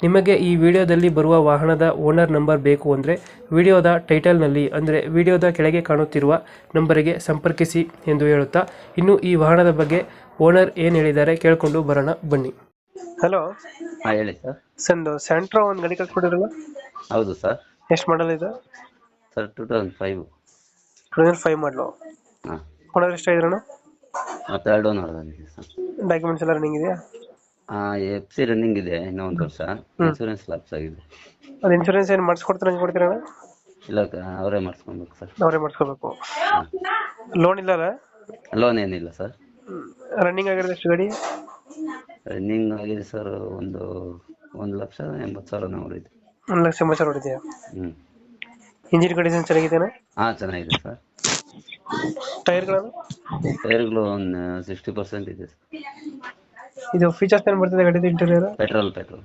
ನಿಮಗೆ ಈ ವಿಡಿಯೋದಲ್ಲಿ ಬರುವ ವಾಹನದ ಓನರ್ ನಂಬರ್ ಬೇಕು ಅಂದರೆ ವಿಡಿಯೋದ ಟೈಟಲ್ನಲ್ಲಿ ಅಂದರೆ ವಿಡಿಯೋದ ಕೆಳಗೆ ಕಾಣುತ್ತಿರುವ ನಂಬರಿಗೆ ಸಂಪರ್ಕಿಸಿ ಎಂದು ಹೇಳುತ್ತಾ ಇನ್ನು ಈ ವಾಹನದ ಬಗ್ಗೆ ಓನರ್ ಏನು ಹೇಳಿದ್ದಾರೆ ಕೇಳಿಕೊಂಡು ಬರೋಣ ಬನ್ನಿ. ಹಲೋ ಹಾಂ ಹೇಳಿ ಸರ್ ಸಂದು ಸ್ಯಾಂಟ್ರೋ ಒಂದು ಗಾಡಿ ಹೌದು ಸರ್ ಎಷ್ಟು ಮಾಡಲ್ ಇದು? Sir two thousand five two thousand five model ಹಾಂ. ಓನರ್ ಎಷ್ಟು ಆಗಿದ್ರಣ ಮತ್ತು ಎರಡು ನೋಡಿದೆ ಸರ್ ಡಾಕ್ಯುಮೆಂಟ್ಸ್ ಎಲ್ಲ ರನ್ನಿಂಗ್ ಇದೆಯಾ? ಹಾಂ ಎಫ್ ಸಿ ರನ್ನಿಂಗ್ ಇದೆ ಇನ್ನೂ ಒಂದು ವರ್ಷ. ಇನ್ಶೂರೆನ್ಸ್ ಲ್ಯಾಪ್ಸ್ ಆಗಿದೆ. ಅದು ಇನ್ಶೂರೆನ್ಸ್ ಏನು ಮಾಡಿಸ್ಕೊಡ್ತಾರೆ ಹಂಗೆ ಕೊಡ್ತೀರಣ್ಣ ಇಲ್ಲ ಅವರೇ ಮಾಡಿಸ್ಕೊಬೇಕು ಸರ್. ಅವರೇ ಮಾಡಿಸ್ಕೋಬೇಕು. ಲೋನ್ ಇಲ್ಲಲ್ಲ ಲೋನ್ ಏನಿಲ್ಲ ಸರ್. ರನ್ನಿಂಗ್ ಆಗಿರೋದು ಎಷ್ಟು ಗಾಡಿ? ರನ್ನಿಂಗ್ ಆಗಿದೆ ಸರ್ ಒಂದು ಒಂದು ಲಕ್ಷ ಎಂಬತ್ತು ಸಾವಿರ ನೋಡಿದೆ ಒಂದು ಲಕ್ಷ ಎಂಬತ್ತು ಸಾವಿರ ಹೊಡಿದೆಯಾ ಹ್ಞೂ ಇಂಜಿನ್ ಕಂಡೀಷನ್ ಚೆನ್ನಾಗಿದೆಯಾ? ಹಾಂ ಚೆನ್ನಾಗಿದೆ ಸರ್. ಟೈರ್ಗಳನ್ನು ಟೈರ್ಗಳು ಒಂದು ಸಿಕ್ಸ್ಟಿ ಪರ್ಸೆಂಟ್ ಇದೆ ಸರ್. ಇದು ಫೀಚರ್ಸ್ ಏನು ಬರ್ತದೆ ಗಾಡಿದು interior petrol petrol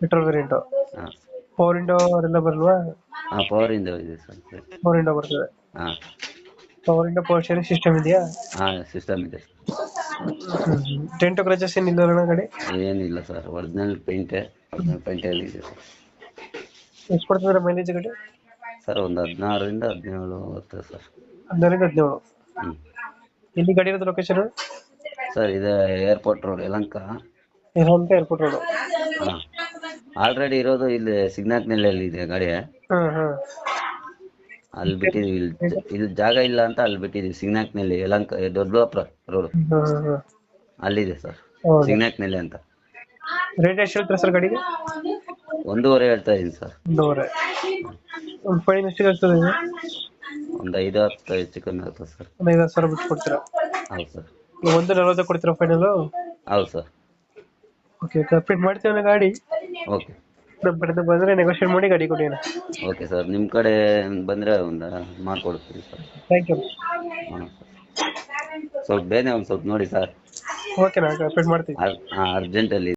petrol variant ಹಾಂ. ಪವರ್ ವಿಂಡೋ ಅದೆಲ್ಲ ಬರಲ್ವಾ? ಹಾಂ ಪವರಿಂದ ಇದೆ ಸರ್. ಪವರ್ ವಿಂಡೋ ಬರ್ತದೆ. ಹಾಂ. Power window power steering system ಇದೆಯಾ? ಹಾಂ ಸಿಸ್ಟಮ್ ಇದೆ. ಟೆಂಟು ಕ್ರಚಸ್ ಇಲ್ಲ ಗಾಡಿ? ಏನಿಲ್ಲ ಸರ್. ಒರಿಜಿನಲ್ ಪೇಂಟ್ ಒರಿಜಿನಲ್ ಪೇಂಟಲ್ಲಿ ಇದೆ ಸರ್. ಎಷ್ಟು ಕೊಡ್ತದೆ ಮೈಲೇಜ್ ಗಾಡಿ? ಸರ್ ಒಂದು ಹದಿನಾರರಿಂದ ಹದಿನೇಳು ಬರ್ತದೆ ಸರ್. ಹದಿನಾರರಿಂದ ಹದಿನೇಳು. ಹ್ಞೂ ಎಲ್ಲಿ ಗಾಡಿ ಇರೋದು ಲೊಕೇಶನ್ ಸರ್ ಇದು ಏರ್ಪೋರ್ಟ್ ರೋಡ್ ಯಲಂಕ ಇರೋಂತ ಏರ್ಪೋರ್ಟ್ ರೋಡ್ ಆಲ್ರೆಡಿ ಇರೋದು ಇಲ್ಲಿ ಸಿಗ್ನಾಕ್ನಳ್ಳಿಯಲ್ಲಿ ಇದೆ ಗಾಡಿ. ಹಾಂ ಹಾಂ. ಅಲ್ಲಿ ಬಿಟ್ಟಿದ್ವಿ. ಇಲ್ಲಿ ಇಲ್ಲಿ ಜಾಗ ಇಲ್ಲ ಅಂತ ಅಲ್ಲಿ ಬಿಟ್ಟಿದ್ದೀವಿ ಸಿಗ್ನಾಕ್ನಲ್ಲಿ ಯಲಂಕ ದೊಡ್ಡಬಳ್ಳಾಪುರ ರೋಡ್ ಅಲ್ಲಿದೆ ಸರ್ ಸಿಗ್ನಾಕ್ ನೆಲೆ ಅಂತ. ರೇಟ್ ಎಷ್ಟು ಹೇಳ್ತಾರೆ ಸರ್ ಗಾಡಿಗೆ? ಒಂದೂವರೆ ಹೇಳ್ತಾ ಇದ್ದೀನಿ ಸರ್ ಒಂದೂವರೆ. ಒಂದು ಫೈನ್ ಎಷ್ಟು ಆಗ್ತದೆ ಇದು? ಒಂದು ಐದು ಹತ್ತು ಹೆಚ್ಚು ಕಮ್ಮಿ ಆಗ್ತದೆ ಸರ್ ಒಂದು ಐದು ಸಾವಿರ ಬಿಟ್ಟು ಕೊಡ್ತೀರಾ? ಹೌದು ಸರ್ ಒಂದು ನಲ್ವತ್ತು ಕೊಡ್ತೀರಾ ಫೈನಲ್ ಹೌದು ಸರ್. ಓಕೆ ಕಂಪ್ಲೀಟ್ ಮಾಡ್ತೀವಿ ಗಾಡಿ? ಓಕೆ ನಮ್ಮ ಕಡೆಯಿಂದ ಬಂದರೆ ನೆಗೋಷಿಯೇಟ್ ಮಾಡಿ ಗಾಡಿ ಕೊಡಿ ಅಣ್ಣ. ಓಕೆ ಸರ್ ನಿಮ್ಮ ಕಡೆ ಬಂದರೆ ಒಂದು ಮಾಡಿಕೊಡ್ತೀವಿ ಸರ್. ಥ್ಯಾಂಕ್ ಯು ಹಾಂ ಸರ್ ಸ್ವಲ್ಪ ಬೇನೆ ಒಂದು ಸ್ವಲ್ಪ ನೋಡಿ ಸರ್. ಓಕೆ ನಾ ಕಂಪ್ಲೀಟ್ ಮಾಡ್ತೀವಿ. ಅರ್ಜೆಂಟಲ್ಲಿ